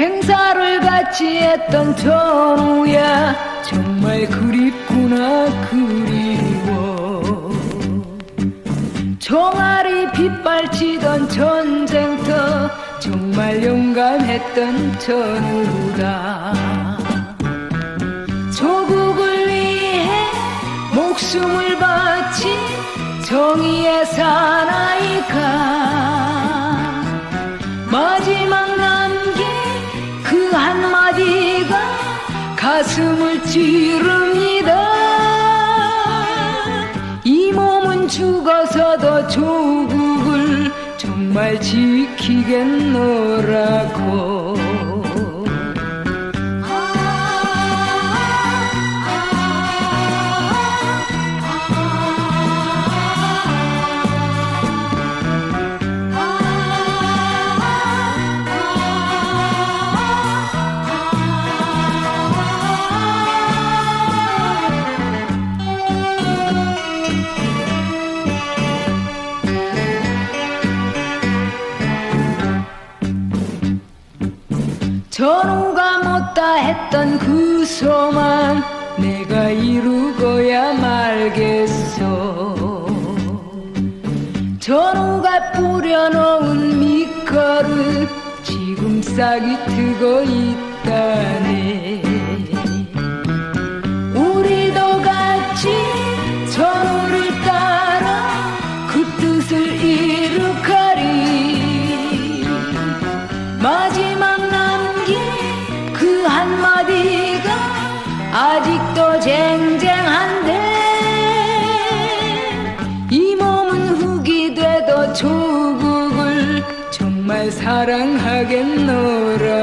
생사를 같이 했던 전우야 정말 그립구나 그리워. 종아리 빗발치던 전쟁터 정말 용감했던 전우다. 조국을 위해 목숨을 바친 정의의 사 가슴을 찌릅니다. 이 몸은 죽어서도 조국을 정말 지키겠노라고 전우가 못다 했던 그 소망 내가 이루고야 말겠어 전우가 뿌려놓은 밑거름 지금 싹이 트고 있다네. 우리도 같이 전우를 따라 그 뜻을 이룩하 사랑하겠노라고